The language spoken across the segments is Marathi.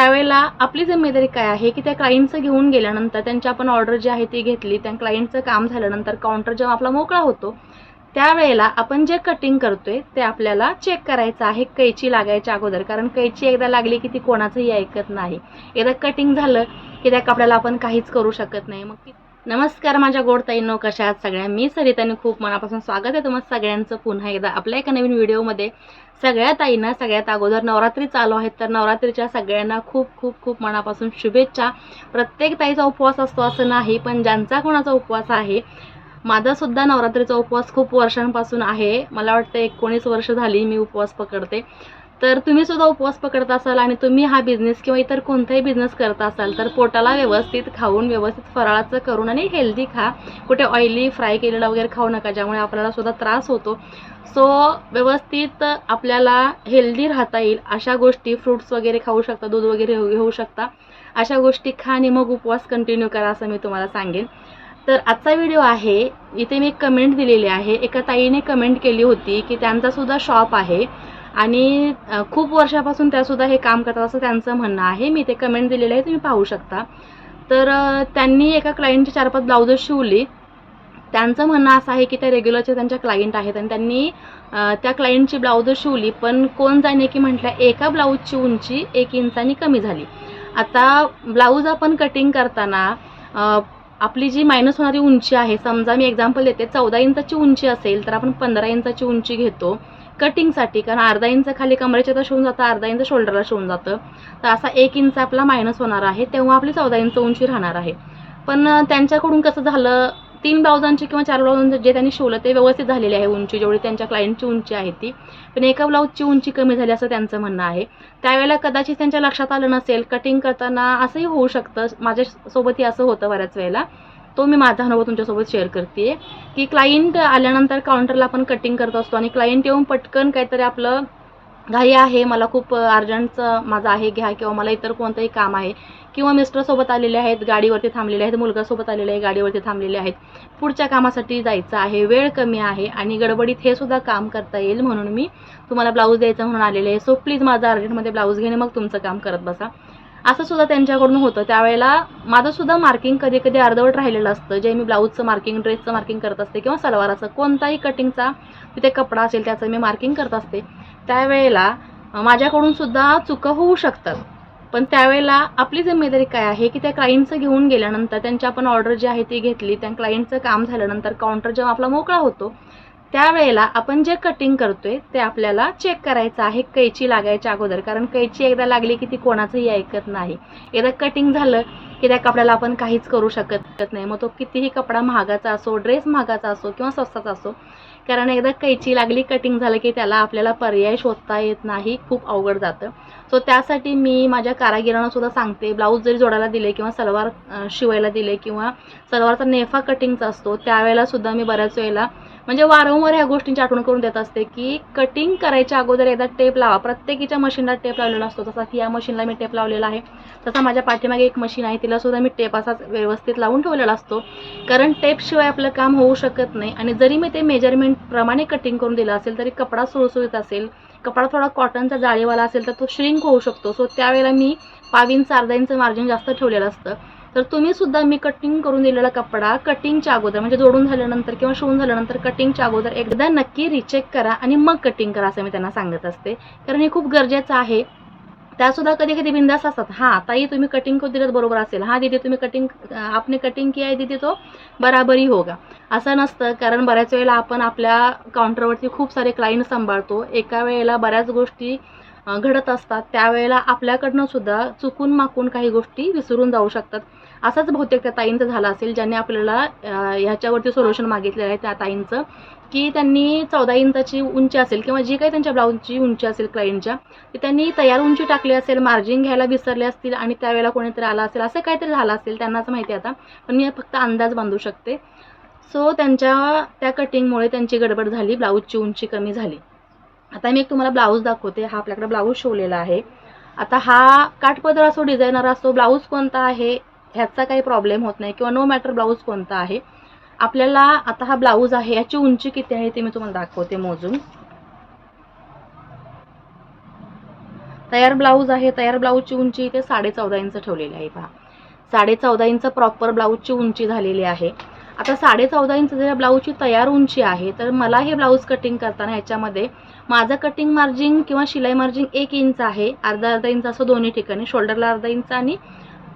त्यावेळेला आपली जिम्मेदारी काय आहे? की त्या क्लायंटचं घेऊन गेल्यानंतर त्यांची आपण ऑर्डर जी आहे ती घेतली त्या क्लायंटचं काम झाल्यानंतर काउंटर जेव्हा आपला मोकळा होतो त्यावेळेला आपण जे कटिंग करतोय ते आपल्याला चेक करायचं आहे कैची लागायच्या अगोदर. कारण कैची एकदा लागली की ती कोणाचंही ऐकत नाही. एकदा कटिंग झालं की त्या कपड्याला आपण काहीच करू शकत नाही. मग नमस्कार माझ्या गोड ताईंनो कशा आहात सगळ्या? मी सरिताने खूप मनापासून स्वागत आहे तुम्हाला सगळ्यांचं पुन्हा एकदा आपल्या एका नवीन व्हिडिओमध्ये सगळ्या ताईंना सगळ्यात अगोदर नवरात्री चालू आहेत तर नवरात्रीच्या सगळ्यांना खूप खूप खूप मनापासून शुभेच्छा. प्रत्येक ताईचा उपवास असतो असं नाही पण ज्यांचा कोणाचा उपवास आहे माझासुद्धा नवरात्रीचा उपवास खूप वर्षांपासून आहे. मला वाटतं एकोणीस वर्ष झाली मी उपवास पकडते. तर तुम्ही सुद्धा उपवास पकडत असाल आणि तुम्ही हा बिझनेस किंवा इतर कोणताही बिझनेस करत असाल तर पोटाला व्यवस्थित खाऊन व्यवस्थित फराळाचं करून आणि हेल्दी खा. कुठे ऑइली फ्राय केलेलं वगैरे खाऊ नका ज्यामुळे आपल्याला सुद्धा त्रास होतो. सो व्यवस्थित आपल्याला हेल्दी राहता येईल. अशा गोष्टी फ्रूट्स वगैरे खाऊ शकता दूध वगैरे घेऊ घेऊ शकता. अशा गोष्टी खा आणि मग उपवास कंटिन्यू करा असं मी तुम्हाला सांगेन. तर आजचा व्हिडिओ आहे इथे मी एक कमेंट दिलेली आहे. एका ताईने कमेंट केली होती की त्यांचासुद्धा शॉप आहे. आणि खूप वर्षापासून त्यासुद्धा हे काम करतात असं त्यांचं म्हणणं आहे. मी ते कमेंट दिलेलं आहे तुम्ही पाहू शकता. तर त्यांनी एका क्लायंटची चार पाच ब्लाउजं शिवली. त्यांचं म्हणणं असं आहे की त्या रेग्युलरचे त्यांच्या क्लायंट आहेत आणि त्यांनी त्या क्लायंटची ब्लाउजं शिवली. पण कोण जाणे की म्हटलं एका ब्लाऊजची उंची एक इंचानी कमी झाली. आता ब्लाऊज आपण कटिंग करताना आपली जी मायनस होणारी उंची आहे समजा मी एक्झाम्पल देते चौदा इंचाची उंची असेल तर आपण पंधरा इंचाची उंची घेतो. कटिंगसाठी कारण अर्धा इंच खाली कमरेच्या तर शिवून जातं अर्धा इंच शोल्डरला शिवून जातं. तर असा एक इंच आपला मायनस होणार आहे तेव्हा आपली चौदा इंच उंची राहणार आहे. पण त्यांच्याकडून कसं झालं तीन ब्लाउजांची किंवा चार ब्लाउजांचं जे त्यांनी शिवलं ते व्यवस्थित झालेले आहे उंची जेवढी त्यांच्या क्लायंटची उंची आहे ती. पण एका ब्लाऊजची उंची कमी झाली असं त्यांचं म्हणणं आहे. त्यावेळेला कदाचित त्यांच्या लक्षात आलं नसेल कटिंग करताना असंही होऊ शकतं. माझ्यासोबतही असं होतं बऱ्याच वेळेला. तो मी माझा अनुभव तुमच्यासोबत शेअर करते की क्लायंट आल्यानंतर काउंटरला आपण कटिंग करत असतो आणि क्लायंट येऊन पटकन काहीतरी आपलं घाई आहे मला खूप अर्जंटचं माझं आहे घ्या किंवा मला इतर कोणतंही काम आहे. किंवा मिस्टरसोबत आलेले आहेत गाडीवरती थांबलेले आहेत मुलगासोबत आलेले आहे गाडीवरती थांबलेले आहेत. पुढच्या कामासाठी जायचं आहे वेळ कमी आहे आणि गडबडीत हे सुद्धा काम करता येईल म्हणून मी तुम्हाला ब्लाऊज द्यायचं म्हणून आलेले आहे. सो प्लीज माझा अर्जंटमध्ये ब्लाऊज घेणे मग तुमचं काम करत बसा. असं सुद्धा त्यांच्याकडून होतं. त्यावेळेला माझं सुद्धा मार्किंग कधी कधी अर्धवट राहिलेलं असतं. जे मी ब्लाऊजचं मार्किंग ड्रेसचं मार्किंग करत असते किंवा सलवाराचं कोणताही कटिंगचा तिथे कपडा असेल त्याचं मी मार्किंग करत असते. त्यावेळेला माझ्याकडून सुद्धा चुका होऊ शकतात. पण त्यावेळेला आपली जिम्मेदारी काय आहे की त्या क्लायंटचं घेऊन गेल्यानंतर त्यांची आपण ऑर्डर जी आहे ती घेतली त्या क्लायंटचं काम झाल्यानंतर काउंटर जेव्हा आपला मोकळा होतो त्यावेळेला आपण जे कटिंग करतोय ते आपल्याला चेक करायचं आहे कैची लागायच्या अगोदर. कारण कैची एकदा लागली की ती कोणाचंही ऐकत नाही. एकदा कटिंग झालं की त्या कपड्याला आपण काहीच करू शकत नाही. मग तो कितीही कपडा महागाचा असो ड्रेस महागाचा असो किंवा स्वस्ताचा असो कारण एकदा कैची लागली कटिंग झालं की त्याला आपल्याला पर्याय शोधता येत नाही खूप अवघड जातं. सो त्यासाठी मी माझ्या कारागिरांना सुद्धा सांगते ब्लाऊज जरी जोडायला दिले किंवा सलवार शिवायला दिले किंवा सलवारचा नेफा कटिंगचा असतो त्यावेळेला सुद्धा मी बऱ्याच वेळेला म्हणजे वारंवार ह्या गोष्टींची आठवण करून देत असते की कटिंग करायच्या अगोदर एकदा टेप लावा. प्रत्येकीच्या मशीनला टेप लावलेला असतो. तसा की या मशीनला मी टेप लावलेला आहे. तसा माझ्या पाठीमागे एक मशीन आहे. तिला सुद्धा मी टेप असाच व्यवस्थित लावून ठेवलेला असतो. कारण टेपशिवाय आपलं काम होऊ शकत नाही. आणि जरी मी ते मेजरमेंटप्रमाणे कटिंग करून दिलं असेल तरी कपडा सुळसुळीत असेल कपडा थोडा कॉटनचा जाळीवाला असेल तर तो श्रिंक होऊ शकतो. सो त्यावेळेला मी पावीन इंच अर्धा इंच मार्जिन जास्त ठेवलेलं असतं. तर तुम्ही सुद्धा मी कटिंग करून दिलेला कपडा कटिंगच्या अगोदर म्हणजे जोडून झाल्यानंतर किंवा शिवून झाल्यानंतर कटिंगच्या अगोदर एकदा नक्की रिचेक करा आणि मग कटिंग करा असं मी त्यांना सांगत असते. कारण हे खूप गरजेचं आहे. त्यासुद्धा कधी कधी बिंदास असतात. हां ताई तुम्ही कटिंग करून दिलं बरोबर असेल. हां दीदी तुम्ही कटिंग आपने कटिंग किया आहे दीदी तो? बराबरी होगा. असं नसतं. कारण बऱ्याच वेळेला आपण आपल्या काउंटरवरती खूप सारे क्लायंट सांभाळतो. एका वेळेला बऱ्याच गोष्टी घडत असतात. त्यावेळेला आपल्याकडनं सुद्धा चुकून माकून काही गोष्टी विसरून जाऊ शकतात. असाच बहुतेक त्या ताईंचं झालं असेल ज्यांनी आपल्याला ह्याच्यावरती सोल्युशन मागितलेलं आहे त्या ताईंचं की त्यांनी चौदा इंचाची उंची असेल किंवा जी काही त्यांच्या ब्लाऊजची उंची असेल क्लायंटच्या ती त्यांनी तयार उंची टाकली असेल मार्जिन घ्यायला विसरले असतील आणि त्यावेळेला कोणीतरी आला असेल असं काहीतरी झालं असेल त्यांनाच माहिती आता पण मी फक्त अंदाज बांधू शकते. सो त्यांच्या त्या कटिंगमुळे त्यांची गडबड झाली ब्लाऊजची उंची कमी झाली. आता मी एक तुम्हाला ब्लाऊज दाखवते हा आपल्याकडे ब्लाऊज शिवलेला आहे. आता हा काठपदर असो डिझायनर असो ब्लाऊज कोणता आहे ह्याचा काही प्रॉब्लेम होत नाही किंवा नो मॅटर ब्लाऊज कोणता आहे आपल्याला आता हा ब्लाऊज आहे याची उंची किती आहे ते मी तुम्हाला दाखवते मोजून. तयार ब्लाऊज आहे तयार ब्लाऊजची उंची इथे साडे चौदा इंच ठेवलेली आहे पहा. साडे चौदा इंच प्रॉपर ब्लाऊजची उंची झालेली आहे. आता साडे चौदा इंच जर ब्लाऊजची तयार उंची आहे तर मला हे ब्लाऊज कटिंग करताना ह्याच्यामध्ये माझं कटिंग मार्जिन किंवा शिलाई मार्जिन एक इंच आहे अर्धा अर्धा इंच असं दोन्ही ठिकाणी शोल्डरला अर्धा इंच आणि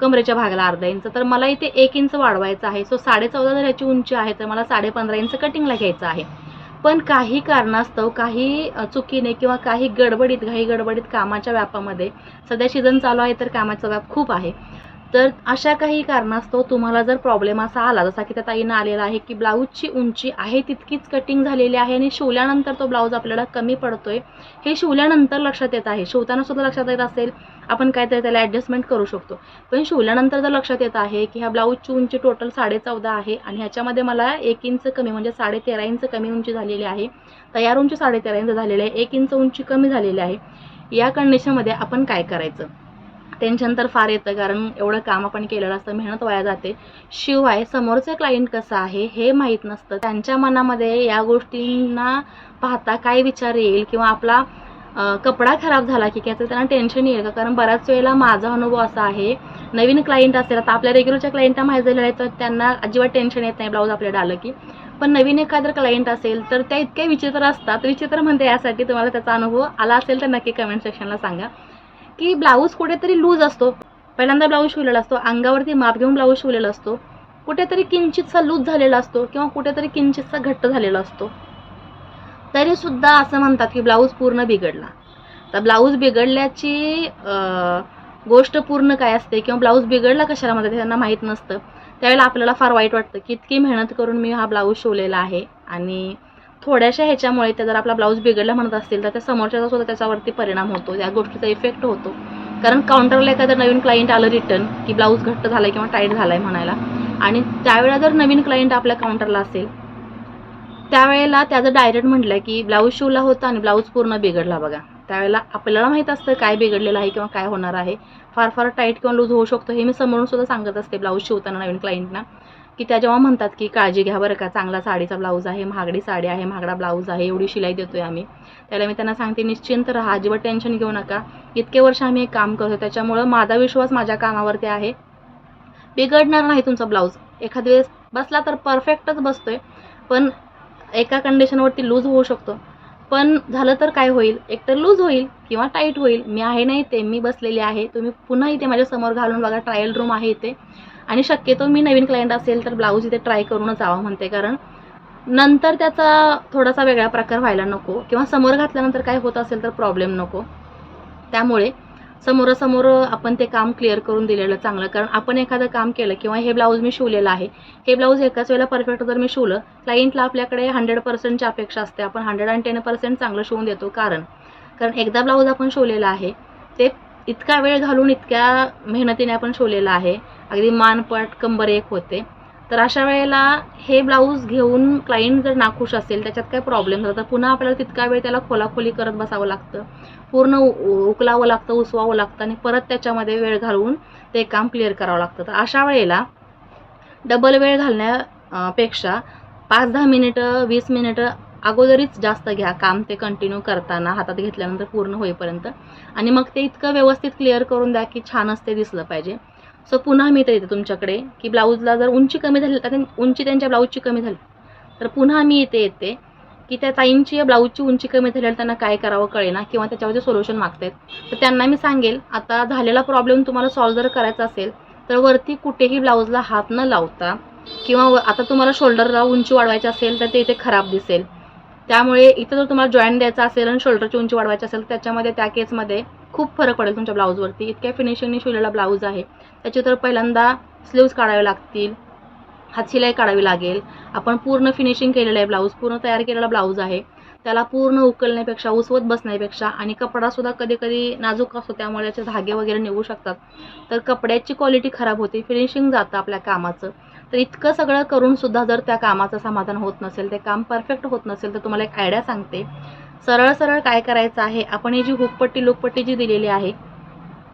कमरेच्या भागाला अर्धा इंच. तर मला इथे एक इंच वाढवायचं आहे. सो साडे चौदा जर याची उंची आहे तर मला साडे पंधरा इंच कटिंगला घ्यायचं आहे. पण काही कारणास्तव काही चुकीने किंवा काही गडबडीत काही गडबडीत कामाच्या व्यापामध्ये सध्या सीझन चालू आहे तर कामाचा व्याप खूप आहे. तर अशा काही कारणास्तव तुम्हाला जर प्रॉब्लेम असा आला जसा की त्या ताईनं आलेला आहे की ब्लाऊजची उंची आहे तितकीच कटिंग झालेली आहे आणि शिवल्यानंतर तो ब्लाऊज आपल्याला कमी पडतोय हे शिवल्यानंतर लक्षात येत आहे. शिवताना सुद्धा लक्षात येत असेल आपण काहीतरी त्याला ॲडजस्टमेंट करू शकतो. पण शिवल्यानंतर जर लक्षात येत आहे की ह्या ब्लाऊजची उंची टोटल साडे चौदा आहे आणि ह्याच्यामध्ये मला एक इंच कमी म्हणजे साडे तेरा इंच कमी उंची झालेली आहे तयार उंची साडे तेरा इंच झालेली आहे एक इंच उंची कमी झालेली आहे. या कंडिशनमध्ये आपण काय करायचं? टेन्शन तर फार येतं कारण एवढं काम आपण केलेलं असतं मेहनत वाया जाते. शिवाय समोरचं क्लायंट कसं आहे हे माहीत नसतं. त्यांच्या मनामध्ये या गोष्टींना पाहता काय विचार येईल किंवा आपला कपडा खराब झाला की त्याचं त्यांना टेन्शन येईल का? कारण बऱ्याच वेळेला माझा अनुभव असा आहे नवीन क्लायंट असेल आता आपल्या रेग्युलरच्या क्लायंटला माहीत झालेलं आहे तर त्यांना अजिबात टेन्शन येत नाही ब्लाऊज आपल्याला आलं की. पण नवीन एखादं क्लायंट असेल तर त्या इतक्या विचित्र असतात. विचित्र म्हणते यासाठी तुम्हाला त्याचा अनुभव आला असेल तर नक्की कमेंट सेक्शनला सांगा. की ब्लाऊज कुठेतरी लूज असतो. पहिल्यांदा ब्लाऊज शिवलेला असतो. अंगावरती माप घेऊन ब्लाऊज शिवलेला असतो. कुठेतरी किंचितचा लूज झालेला असतो किंवा कुठेतरी किंचितचा घट्ट झालेला असतो. तरीसुद्धा असं म्हणतात की ब्लाऊज पूर्ण बिघडला. तर ब्लाऊज बिघडल्याची गोष्ट पूर्ण काय असते किंवा ब्लाऊज बिघडला कशाला म्हणतात त्यांना माहीत नसतं. त्यावेळेला आपल्याला फार वाईट वाटतं. की इतकी मेहनत करून मी हा ब्लाऊज शिवलेला आहे आणि थोड्याशा ह्याच्यामुळे त्या जर आपला ब्लाऊज बिघडला म्हणत असतील तर त्या समोरच्याचा सुद्धा त्याच्यावरती परिणाम होतो त्या गोष्टीचा इफेक्ट होतो. कारण काउंटरला एखादं नवीन क्लायंट आलं रिटर्न की ब्लाऊज घट्ट झालाय किंवा टाईट झालाय म्हणायला आणि त्यावेळेला जर नवीन क्लायंट आपल्या काउंटरला असेल त्यावेळेला त्याचं डायरेक्ट म्हटलं की ब्लाऊज शिवला होता आणि ब्लाऊज पूर्ण बिघडला बघा. त्यावेळेला आपल्याला माहीत असतं काय बिघडलेलं आहे किंवा काय होणार आहे. फार फार टाईट किंवा लूज होऊ शकतो हे मी समोरून सुद्धा सांगत असते ब्लाऊज शिवताना नवीन क्लायंटना की त्या जेव्हा म्हणतात की काळजी घ्या बरं का चांगला साडीचा ब्लाऊज आहे महागडी साडी आहे महागडा ब्लाऊज आहे एवढी शिलाई देतोय आम्ही. त्याला मी त्यांना सांगते निश्चिंत राहा अजिबात टेन्शन घेऊ नका. इतके वर्ष आम्ही एक काम करतो त्याच्यामुळं माझा विश्वास माझ्या कामावरती आहे. बिघडणार नाही तुमचा ब्लाऊज. एखाद वेळेस बसला तर परफेक्टच बसतोय. पण एका कंडिशनवरती लूज होऊ शकतो. पण झालं तर काय होईल? एकतर लूज होईल किंवा टाईट होईल. मी आहे नाही ते मी बसलेली आहे. तुम्ही पुन्हा इथे माझ्यासमोर घालून बघा ट्रायल रूम आहे इथे. आणि शक्यतो मी नवीन क्लायंट असेल तर ब्लाऊज इथे ट्राय करूनच जावं म्हणते कारण नंतर त्याचा थोडासा वेगळा प्रकार व्हायला नको. किंवा समोर घातल्यानंतर काय होत असेल तर प्रॉब्लेम नको. त्यामुळे समोरासमोर आपण ते काम क्लिअर करून दिलेलं चांगलं. कारण आपण एखादं काम केलं किंवा हे ब्लाऊज मी शिवलेलं आहे हे ब्लाऊज एकाच वेळेला परफेक्ट जर मी शिवलं क्लायंटला आपल्याकडे हंड्रेड पर्सेंटची अपेक्षा असते. आपण हंड्रेड अँड टेन पर्सेंट चांगलं शिवून देतो कारण कारण एकदा ब्लाऊज आपण शिवलेला आहे ते इतका वेळ घालून इतक्या मेहनतीने आपण शिवलेलं आहे अगदी मानपट कंबर एक होते. तर अशा वेळेला हे ब्लाऊज घेऊन क्लायंट जर नाखुश असेल त्याच्यात काय प्रॉब्लेम झाला? तर पुन्हा आपल्याला तितका वेळ त्याला खोलाखोली करत बसावं लागतं. पूर्ण उ- उकलावं लागतं उसवावं लागतं आणि परत त्याच्यामध्ये वेळ घालवून ते काम क्लिअर करावं लागतं. तर अशा वेळेला डबल वेळ घालण्यापेक्षा पाच दहा मिनिटं वीस मिनिटं अगोदरीच जास्त घ्या. काम ते कंटिन्यू करताना हातात घेतल्यानंतर पूर्ण होईपर्यंत. आणि मग ते इतकं व्यवस्थित क्लिअर करून द्या की छानच ते दिसलं पाहिजे. सो पुन्हा मी तर येते तुमच्याकडे की ब्लाऊजला जर उंची कमी झाली तर उंची त्यांच्या ब्लाऊजची कमी झाली. तर पुन्हा मी इथे येते की त्या ताईंची या ब्लाऊजची उंची कमी झाल्यावर त्यांना काय करावं कळेना किंवा त्याच्यावरती सोल्युशन मागतायत. तर त्यांना मी सांगेल आता झालेला प्रॉब्लेम तुम्हाला सॉल्व्ह जर करायचा असेल तर वरती कुठेही ब्लाऊजला हात न लावता किंवा व- आता तुम्हाला शोल्डरला उंची वाढवायची असेल तर ते इथे खराब दिसेल. त्यामुळे इथं जर तुम्हाला जॉईंट द्यायचा असेल आणि शोल्डरची उंची वाढवायची असेल त्याच्यामध्ये त्या केसमध्ये खूप फरक पडेल तुमच्या ब्लाऊजवरती इतक्या फिनिशिंगने शिवलेला ब्लाऊज आहे. त्याचे तर पहिल्यांदा स्लीव्ज काढावे लागतील. हातशिलाई काढावी लागेल. आपण पूर्ण फिनिशिंग केलेलं आहे ब्लाऊज पूर्ण तयार केलेला ब्लाऊज आहे. त्याला पूर्ण उकलण्यापेक्षा उसवत बसण्यापेक्षा आणि कपडासुद्धा कधी कधी नाजूक असतो त्यामुळे त्याचे धागे वगैरे निघू शकतात. तर कपड्याची क्वालिटी खराब होते फिनिशिंग जातं आपल्या कामाचं. तर इतकं सगळं करूनसुद्धा जर त्या कामाचं समाधान होत नसेल ते काम परफेक्ट होत नसेल तर तुम्हाला एक आयडिया सांगते. सरळ सरळ काय करायचं आहे? आपण ही जी हुकपट्टी लोकपट्टी जी दिलेली आहे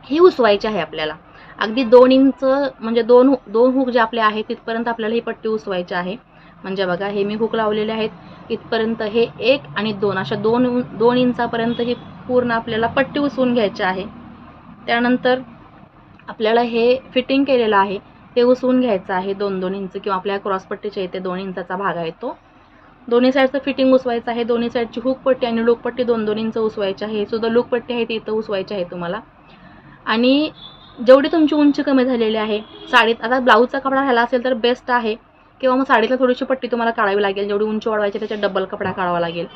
ही उसवायची आहे आपल्याला. अगदी दोन इंच म्हणजे दोन दोन हुक जे आपले आहेत तिथपर्यंत आपल्याला ही पट्टी उसवायची आहे. म्हणजे बघा हे मी हुक लावलेले आहेत. इथपर्यंत हे एक आणि दोन अशा दोन दोन इंचापर्यंत ही पूर्ण आपल्याला पट्टी उसवून घ्यायची आहे. त्यानंतर आपल्याला हे फिटिंग केलेलं आहे ते उसवून घ्यायचं आहे. दोन दोन इंच किंवा आपल्या क्रॉसपट्टीच्या इथे दोन इंचाचा भाग आहे तो. दोन्ही साईडचं फिटिंग उसवायचं आहे. दोन्ही साईडची हुक पट्टी आणि लुकपट्टी दोन दोन इंच उसवायची आहे. हे सुद्धा लुकपट्टी आहे ती इथं उसवायची आहे तुम्हाला. आणि जेवढी तुमची उंची कमी झालेली आहे साडीत आता ब्लाऊजचा कपडा राहिला असेल तर बेस्ट आहे. किंवा मग साडीतला थोडीशी पट्टी तुम्हाला काढावी लागेल जेवढी उंची वाढवायची त्याच्यात डबल कपडा काढावा लागेल.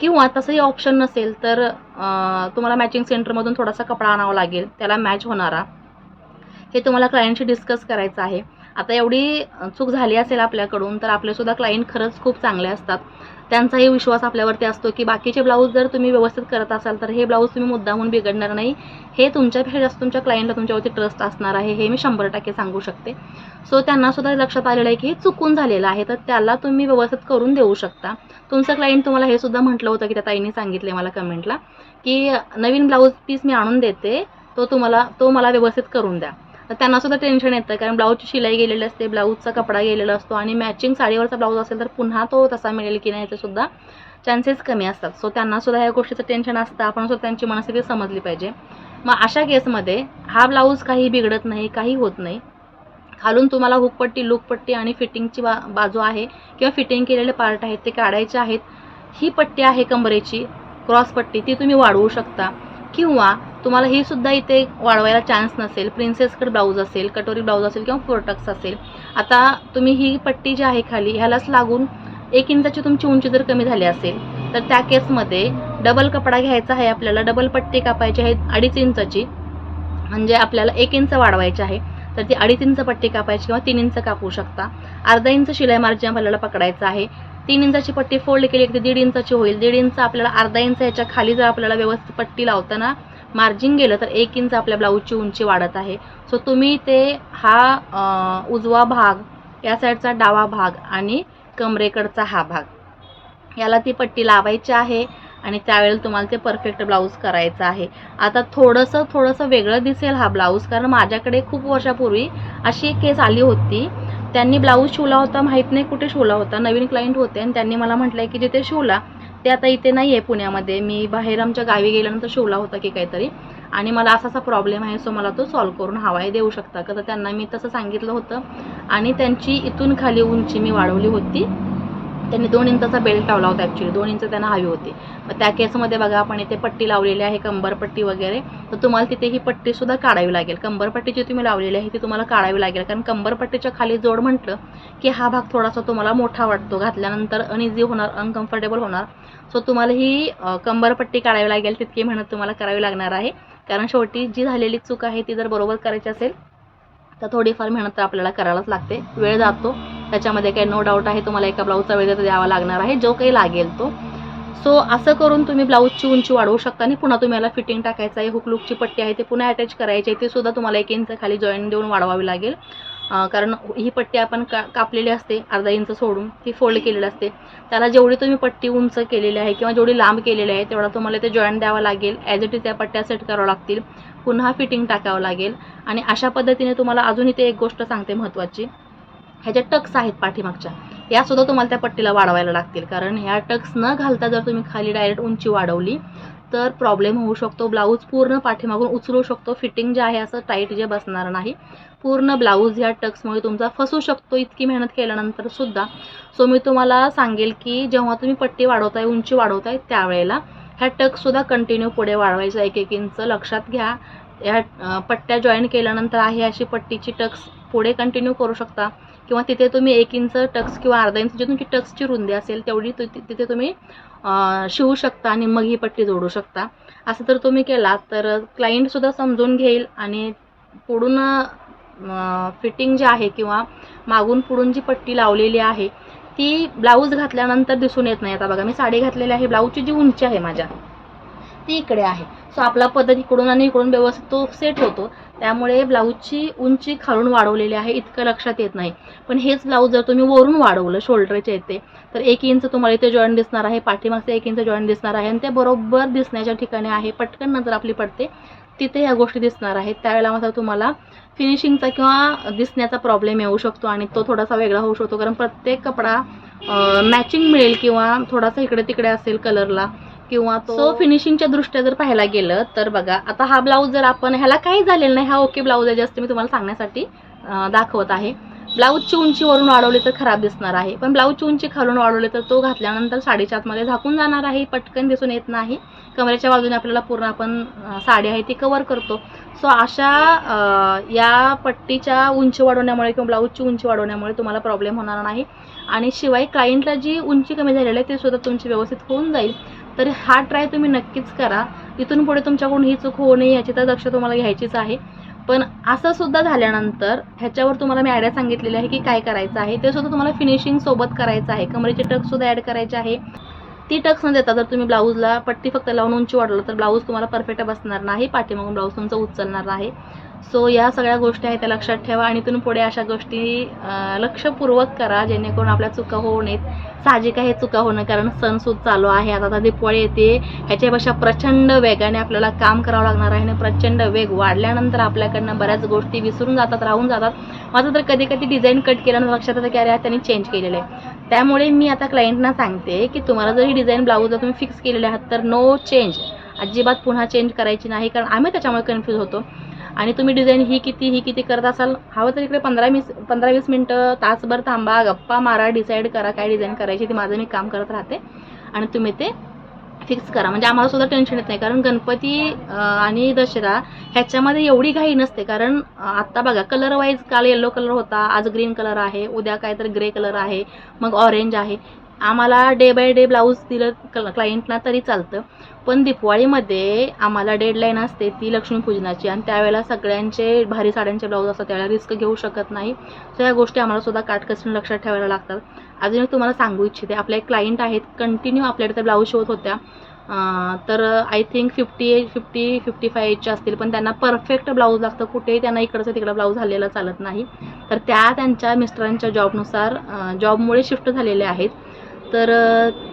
किंवा तसंही ऑप्शन नसेल तर तुम्हाला मॅचिंग सेंटरमधून थोडासा कपडा आणावा लागेल त्याला मॅच होणारा. हे तुम्हाला क्लायंटशी डिस्कस करायचं आहे. आता एवढी चूक झाली असेल आपल्याकडून तर आपलेसुद्धा क्लायंट खरंच खूप चांगले असतात. त्यांचाही विश्वास आपल्यावरती असतो की बाकीचे ब्लाऊज जर तुम्ही व्यवस्थित करत असाल तर हे ब्लाऊज तुम्ही मुद्दामून बिघडणार नाही. हे तुमच्यापेक्षा जास्त तुमच्या क्लायंटला तुमच्यावरती ट्रस्ट असणार आहे हे मी शंभर टक्के सांगू शकते. सो त्यांनासुद्धा लक्षात आलेलं आहे की हे चुकून झालेलं आहे तर त्याला तुम्ही व्यवस्थित करून देऊ शकता. तुमचं क्लायंट तुम्हाला हे सुद्धा म्हटलं होतं की त्या ताईने सांगितले मला कमेंटला की नवीन ब्लाऊज पीस मी आणून देते तो तुम्हाला तो मला व्यवस्थित करून द्या. तर त्यांना सुद्धा टेन्शन येतं. कारण ब्लाऊजची शिलाई गेलेली असते ब्लाऊजचा कपडा गेलेला असतो आणि मॅचिंग साडीवरचा ब्लाऊज असेल तर पुन्हा तो तसा मिळेल की नाही याचे सुद्धा चान्सेस कमी असतात. सो त्यांना सुद्धा ह्या गोष्टीचं टेन्शन असतं. आपण सुद्धा त्यांची मनस्थिती समजली पाहिजे. मग अशा केसमध्ये हा ब्लाऊज काही बिघडत नाही काही होत नाही. खालून तुम्हाला हुकपट्टी लुकपट्टी आणि फिटिंगची बा बाजू आहे किंवा फिटिंग केलेले पार्ट आहेत ते काढायचे आहेत. ही पट्टी आहे कंबरेची क्रॉस पट्टी ती तुम्ही वाढवू शकता. किंवा तुम्हाला ही सुद्धा इथे वाढवायला चान्स नसेल. प्रिन्सेस कट ब्लाऊज असेल कटोरी ब्लाऊज असेल किंवा फोरटक्स असेल. आता तुम्ही ही पट्टी जी आहे खाली ह्यालाच लागून एक इंचाची तुमची उंची जर कमी झाली असेल तर त्या केसमध्ये डबल कपडा घ्यायचा आहे आपल्याला. डबल पट्टी कापायची आहे अडीच इंचाची. म्हणजे आपल्याला एक इंच वाढवायची आहे. तर ती अडीच इंच पट्टी कापायची किंवा तीन इंच कापू शकता. अर्धा इंच शिलाई मार्जिन आपल्याला पकडायचं आहे. तीन इंचाची पट्टी फोल्ड केली की दीड इंचाची होईल. दीड इंच आपल्याला अर्धा इंच याच्या खाली जर आपल्याला व्यवस्थित पट्टी लावताना मार्जिन गेलं तर एक इंच आपल्या ब्लाऊजची उंची वाढत आहे. सो तुम्ही ते हा उजवा भाग या साईडचा डावा भाग आणि कमरेकडचा हा भाग. याला ती पट्टी लावायची आहे आणि त्यावेळेला तुम्हाला ते परफेक्ट ब्लाऊज करायचं आहे. आता थोडंसं थोडंसं वेगळं दिसेल हा ब्लाऊज कारण माझ्याकडे खूप वर्षापूर्वी अशी एक केस आली होती. त्यांनी ब्लाऊज शिवला होता माहीत नाही कुठे शिवला होता. नवीन क्लायंट होते आणि त्यांनी मला म्हटलं की जिथे शिवला ते आता इथे नाही आहे पुण्यामध्ये. मी बाहेर आमच्या गावी गेल्यानंतर शिवला होता की काहीतरी. आणि मला असा असा प्रॉब्लेम आहे सो मला तो सॉल्व करून हवा आहे देऊ शकता का? तर त्यांना मी तसं सांगितलं होतं. आणि त्यांची इथून खाली उंची मी वाढवली होती. त्यांनी दोन इंचाचा बेल्ट लावला होता ॲक्च्युली दोन इंच त्यांना हवी होती. मग त्या केसमध्ये बघा आपण इथे पट्टी लावलेली आहे कंबरपट्टी वगैरे. तर तुम्हाला तिथे ही पट्टीसुद्धा काढावी लागेल. कंबरपट्टी जी तुम्ही लावलेली आहे ती तुम्हाला काढावी लागेल. कारण कंबरपट्टीच्या खाली जोड म्हटलं की हा भाग थोडासा तुम्हाला मोठा वाटतो. घातल्यानंतर अनइझी होणार अनकम्फर्टेबल होणार. सो तुम्हाला ही कंबरपट्टी काढावी लागेल तितकी मेहनत तुम्हाला करावी लागणार आहे. कारण शेवटी जी झालेली चूक आहे ती जर बरोबर करायची असेल तर थोडीफार मेहनत तर आपल्याला करायलाच लागते. वेळ जातो. त्याच्यामध्ये काही नो डाऊट आहे तुम्हाला एका ब्लाऊजचा वेगळं तर द्यावा लागणार आहे जो काही लागेल तो. सो असं करून तुम्ही ब्लाऊजची उंची वाढवू शकता आणि पुन्हा तुम्ही याला फिटिंग टाकायचं आहे. हुकलुकची पट्टी आहे ते पुन्हा अटॅच करायची आहे. ती सुद्धा तुम्हाला एक इंच खाली जॉईन देऊन वाढवावी लागेल. कारण ही पट्टी आपण का कापलेली असते अर्धा इंच सोडून. ती फोल्ड केलेली असते. त्याला जेवढी तुम्ही पट्टी उंच केलेली आहे किंवा जेवढी लांब केलेली आहे तेवढा तुम्हाला ते जॉईंट द्यावा लागेल. ॲज इट इज त्या पट्ट्या सेट करावं लागतील. पुन्हा फिटिंग टाकावं लागेल. आणि अशा पद्धतीने तुम्हाला अजून इथे एक गोष्ट सांगते महत्त्वाची. ह्याच्या टक्स आहेत पाठीमागच्या या सुद्धा तुम्हाला त्या पट्टीला वाढवायला लागतील. कारण ह्या टक्स न घालता जर तुम्ही खाली डायरेक्ट उंची वाढवली तर प्रॉब्लेम होऊ शकतो. ब्लाऊज पूर्ण पाठीमागून उचलू शकतो. फिटिंग जे आहे असं टाईट जे बसणार नाही. पूर्ण ब्लाऊज ह्या टक्समुळे तुमचा फसू शकतो. इतकी मेहनत केल्यानंतर सुद्धा. सो मी तुम्हाला सांगेल की जेव्हा तुम्ही पट्टी वाढवताय उंची वाढवताय त्यावेळेला ह्या टक्ससुद्धा कंटिन्यू पुढे वाढवायचा एक एक इंच. लक्षात घ्या ह्या पट्ट्या जॉईन केल्यानंतर आहे अशी पट्टीची टक्स पुढे कंटिन्यू करू शकता. किंवा तिथे तुम्ही एक इंच टक्स किंवा अर्धा इंच जी तुमची टक्सची रुंदी असेल तेवढी ति- तिथे तुम्ही शिवू शकता आणि मग ही पट्टी जोडू शकता. असं जर तुम्ही केलात तर क्लायंटसुद्धा समजून घेईल आणि पुढून फिटिंग जी आहे किंवा मागून पुढून जी पट्टी लावलेली आहे ती ब्लाऊज घातल्यानंतर दिसून येत नाही. आता बघा मी साडी घातलेली आहे ब्लाऊजची जी उंची आहे माझ्या ती इकडे आहे. सो आपला पद्धत इकडून आणि इकडून व्यवस्थित तो सेट होतो. त्यामुळे ब्लाऊजची उंची खालून वाढवलेली आहे इतकं लक्षात येत नाही. पण हेच ब्लाऊज जर तुम्ही वरून वाढवलं शोल्डरच्या इथे तर एक इंच तुम्हाला इथे जॉईंट दिसणार आहे पाठीमागचं एक इंच जॉईंट दिसणार आहे आणि ते बरोबर दिसण्याच्या ठिकाणी आहे. पटकन नजर आपली पडते. तिथे ह्या गोष्टी दिसणार आहेत. त्यावेळेला मात्र तुम्हाला फिनिशिंगचा किंवा दिसण्याचा प्रॉब्लेम येऊ शकतो आणि तो थोडासा वेगळा होऊ शकतो. कारण प्रत्येक कपडा मॅचिंग मिळेल किंवा थोडासा इकडे तिकडे असेल कलरला किंवा तो सो फिनिशिंगच्या दृष्ट्या जर पाहायला गेलं तर बघा आता हा ब्लाऊज जर आपण ह्याला काही झालेलं नाही हा ओके ब्लाऊज आहे जास्त मी तुम्हाला सांगण्यासाठी दाखवत आहे. ब्लाऊजची उंची वरून वाढवली तर खराब दिसणार आहे. पण ब्लाऊजची उंची खालून वाढवली तर तो घातल्यानंतर साडीच्या आतमध्ये झाकून जाणार आहे पटकन दिसून येत नाही. कमरेच्या बाजूने आपल्याला पूर्ण आपण साडी आहे ती कवर करतो. सो अशा या पट्टीच्या उंची वाढवण्यामुळे किंवा ब्लाऊजची उंची वाढवण्यामुळे तुम्हाला प्रॉब्लेम होणार नाही. आणि शिवाय क्लायंटला जी उंची कमी झालेली आहे ते सुद्धा तुमची व्यवस्थित होऊन जाईल. तर हा ट्राय तुम्ही नक्कीच करा. इथून पुढे तुमच्याकडून ही चूक होऊ नये याची तर दक्ष तुम्हाला घ्यायचीच आहे. पण असं सुद्धा झाल्यानंतर ह्याच्यावर तुम्हाला मी आयडिया सांगितलेली आहे की काय करायचं आहे. ते सुद्धा तुम्हाला फिनिशिंग सोबत करायचं आहे. कमरेचे टक सुद्धा ॲड करायचे आहे. ती टक्स न देता जर तुम्ही ब्लाऊजला पट्टी फक्त लावून उंची वाढवलं तर ब्लाऊज तुम्हाला परफेक्ट बसणार नाही. पाठीमागून ब्लाऊज तुमचं उचलणार नाही सो या सगळ्या गोष्टी आहेत त्या लक्षात ठेवा आणि इथून पुढे अशा गोष्टी लक्षपूर्वक करा जेणेकरून आपल्या चुका होऊ नयेत. साहजिक आहे चुका होणं कारण सणसूद चालू आहे. आता आता दिवाळी येते. ह्याच्यापेक्षा प्रचंड वेगाने आपल्याला काम करावं लागणार आहे आणि प्रचंड वेग वाढल्यानंतर आपल्याकडनं बऱ्याच गोष्टी विसरून जातात राहून जातात. माझं तर कधी कधी डिझाईन कट केल्यानंतर लक्षात येतं की अरे त्यांनी चेंज केलेलं आहे. त्यामुळे मी आता क्लायंटना सांगते की तुम्हाला जर ही डिझाईन ब्लाऊज जर तुम्ही फिक्स केलेले आहात तर नो चेंज अजिबात पुन्हा चेंज करायची नाही कारण आम्ही त्याच्यामुळे कन्फ्यूज होतो. आणि तुम्ही डिझाईन ही किती ही किती करत असाल हवं तर इकडे पंधरा वीस पंधरा वीस मिनटं तासभर थांबा गप्पा मारा डिसाईड करा काय डिझाईन करायची ती माझं मी काम करत राहते. आणि तुम्ही ते फिक्स करा. म्हणजे आम्हाला सुद्धा टेन्शन येत नाही. कारण गणपती आणि दसरा ह्याच्यामध्ये एवढी घाई नसते. कारण आत्ता बघा कलर वाईज काल येल्लो कलर होता. आज ग्रीन कलर आहे. उद्या काय तर ग्रे कलर आहे. मग ऑरेंज आहे. आम्हाला डे बाय डे ब्लाऊज दिलं क्लायंटला तरी चालतं. पण दिपवाळीमध्ये आम्हाला डेडलाईन असते ती लक्ष्मीपूजनाची आणि त्यावेळेला सगळ्यांचे भारी साड्यांचे ब्लाऊज असतात. त्यावेळेला रिस्क घेऊ शकत नाही. सो या गोष्टी आम्हाला सुद्धा काटकसरीने लक्षात ठेवायला लागतात. अजून एक तुम्हाला सांगू इच्छिते आपले क्लायंट आहेत कंटिन्यू आपल्याकडे ब्लाऊज शिवत होत्या. तर I think fifty fifty fifty five एजच्या असतील पण त्यांना परफेक्ट ब्लाऊज लागतं. कुठेही त्यांना इकडचं तिकडं ब्लाऊज झालेला चालत नाही. तर त्या त्यांच्या मिस्टरांच्या जॉबनुसार जॉबमुळे शिफ्ट झालेल्या आहेत. तर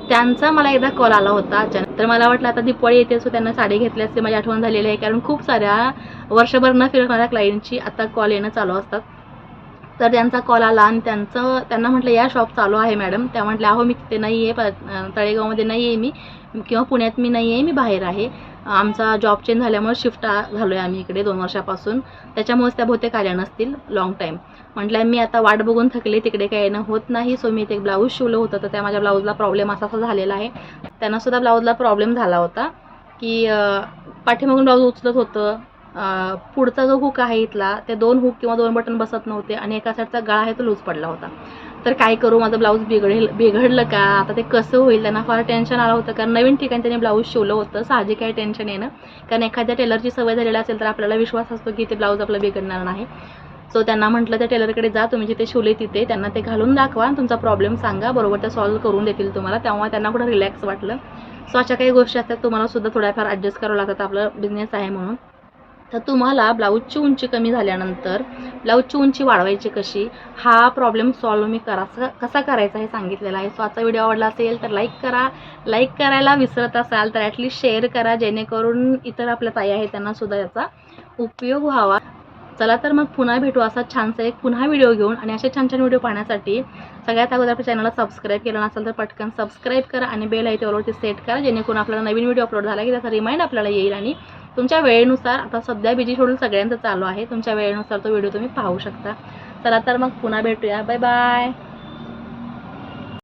त्यांचा मला एकदा कॉल आला होता अचानक. तर मला वाटलं आता दिपवाळी येते सो त्यांना साडी घेतली असते माझी आठवण झालेली आहे. कारण खूप साऱ्या वर्षभर न फिरणाऱ्या क्लायंटची आता कॉल येणं चालू असतात. तर त्यांचा कॉल आला आणि त्यांचं त्यांना म्हटलं या शॉप चालू आहे मॅडम त्या म्हटल्या अहो मी तिथे नाही आहे प तळेगावमध्ये नाही आहे मी किंवा पुण्यात मी नाही आहे मी बाहेर आहे. आमचा जॉब चेंज झाल्यामुळे शिफ्ट झालो आहे आम्ही इकडे दोन वर्षापासून. त्याच्यामुळेच त्या बहुतेक आल्या नसतील लॉंग टाईम म्हटलं मी आता वाट बघून थकले तिकडे काही येणं होत नाही सो मी ते ब्लाऊज शिवलं होतं तर त्या माझ्या ब्लाऊजला प्रॉब्लेम असा असा झालेला आहे. त्यांनासुद्धा ब्लाऊजला प्रॉब्लेम झाला होता की पाठीमागून ब्लाऊज उचलत होतं. पुढचा जो हुक आहे इथला ते दोन हुक किंवा दोन बटन बसत नव्हते आणि एका साईडचा गळा आहे तो लूज पडला होता. तर काय करू माझं ब्लाऊज बिघडेल बिघडलं का? आता ते कसं होईल? त्यांना फार टेन्शन आलं होतं कारण नवीन ठिकाणी त्यांनी ब्लाऊज शिवलं होतं. साहजिक काही टेन्शन येणं. कारण एखाद्या टेलरची सवय झालेली असेल तर आपल्याला विश्वास असतो की ते ब्लाऊज आपलं बिघडणार नाही. सो त्यांना म्हटलं त्या टेलरकडे जा. तुम्ही जिथे शिवले तिथे त्यांना ते घालून दाखवा तुमचा प्रॉब्लेम सांगा. बरोबर ते सॉल्व्ह करून देतील तुम्हाला. तेव्हा त्यांना कुठं रिलॅक्स वाटलं. सो अशा काही गोष्टी असतात. तुम्हाला सुद्धा थोड्याफार ॲडजस्ट करावं लागतात. आपलं बिझनेस आहे म्हणून. तर तुम्हाला ब्लाऊजची उंची कमी झाल्यानंतर ब्लाऊजची उंची वाढवायची कशी हा प्रॉब्लेम सॉल्व्ह मी करा कसा करायचा हे सांगितलेला आहे. सो आजचा व्हिडिओ आवडला असेल तर लाईक करा. लाईक करायला विसरत असाल तर ॲटलीस्ट शेअर करा जेणेकरून इतर आपल्या ताई आहे त्यांनासुद्धा याचा उपयोग व्हावा. चला तर मग पुन्हा भेटू असा छानसा एक पुन्हा व्हिडिओ घेऊन. आणि असे छान छान व्हिडिओ पाहण्यासाठी सगळ्यात अगोदर आपल्या चॅनलला सबस्क्राईब केलं नसेल तर पटकन सबस्क्राईब करा आणि बेल आहे त्यावरती सेट करा जेणेकरून आपल्याला नवीन व्हिडिओ अपलोड झाला की त्याचा रिमाइंड आपल्याला येईल आणि तुमच्या वेळेनुसार आता सध्या बिजी शेड्यूल सगळ्यांचं चालू आहे तुमच्या वेळेनुसार तो व्हिडिओ तुम्ही पाहू शकता. चला तर मग पुन्हा भेटूया. Bye bye